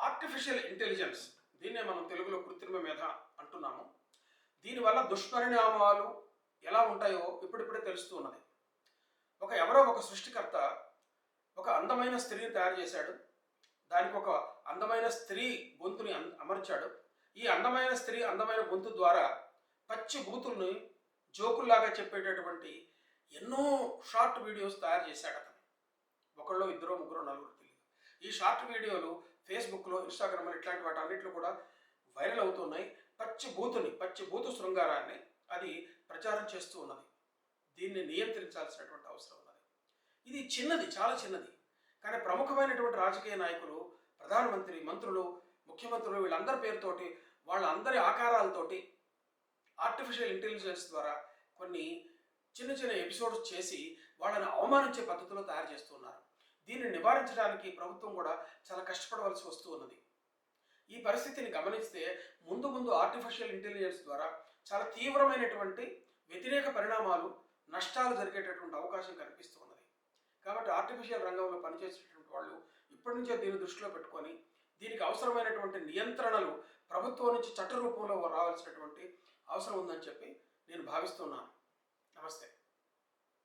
Artificial intelligence దీన్నే మనం తెలుగులో కృత్రిమ మేధ అంటున్నాము. దీనివల్ల దుష్పరిణామాలు ఎలా ఉంటాయో ఇప్పుడిప్పుడే తెలుస్తూ ఉన్నది. ఒక ఎవరో ఒక సృష్టికర్త ఒక అందమైన స్త్రీని తయారు చేశాడు. దానికి ఒక అందమైన స్త్రీ గొంతుని అం- అమర్చాడు. ఈ అందమైన స్త్రీ అందమైన గొంతు ద్వారా పచ్చి బూతుల్ని జోకుల్లాగా చెప్పేటటువంటి ఎన్నో షార్ట్ వీడియోస్ తయారు చేశాడు అతను. ఒకళ్ళు ఇద్దరు ముగ్గురు నలుగురు తెలియదు. ఈ షార్ట్ వీడియోలు ఫేస్బుక్లో ఇన్స్టాగ్రామ్లో ఇట్లాంటి వాటి అన్నింటిలో కూడా వైరల్ అవుతున్నాయి పచ్చి బూతుని పచ్చి బూతు శృంగారాన్ని అది ప్రచారం చేస్తూ ఉన్నది. దీన్ని నియంత్రించాల్సినటువంటి అవసరం ఉన్నది. ఇది చిన్నది చాలా చిన్నది. కానీ ప్రముఖమైనటువంటి రాజకీయ నాయకులు ప్రధానమంత్రి మంత్రులు ముఖ్యమంత్రులు వీళ్ళందరి పేరుతోటి వాళ్ళందరి ఆకారాలతోటి ఆర్టిఫిషియల్ ఇంటెలిజెన్స్ ద్వారా కొన్ని చిన్న చిన్న ఎపిసోడ్స్ చేసి వాళ్ళని అవమానించే పద్ధతిలో తయారు చేస్తున్నారు దీన్ని నివారించడానికి ప్రభుత్వం కూడా చాలా కష్టపడవలసి వస్తూ ఉన్నది. ఈ పరిస్థితిని గమనిస్తే ముందు ముందు ఆర్టిఫిషియల్ ఇంటెలిజెన్స్ ద్వారా చాలా తీవ్రమైనటువంటి వ్యతిరేక పరిణామాలు నష్టాలు జరిగేటటువంటి అవకాశం కనిపిస్తూ ఉన్నది. కాబట్టి ఆర్టిఫిషియల్ రంగంలో పనిచేసేటటువంటి వాళ్ళు ఇప్పటి నుంచే దీన్ని దృష్టిలో పెట్టుకొని దీనికి అవసరమైనటువంటి నియంత్రణలు ప్రభుత్వం నుంచి చట్ట రూపంలో రావాల్సినటువంటి అవసరం ఉందని చెప్పి నేను భావిస్తున్నాను. నమస్తే.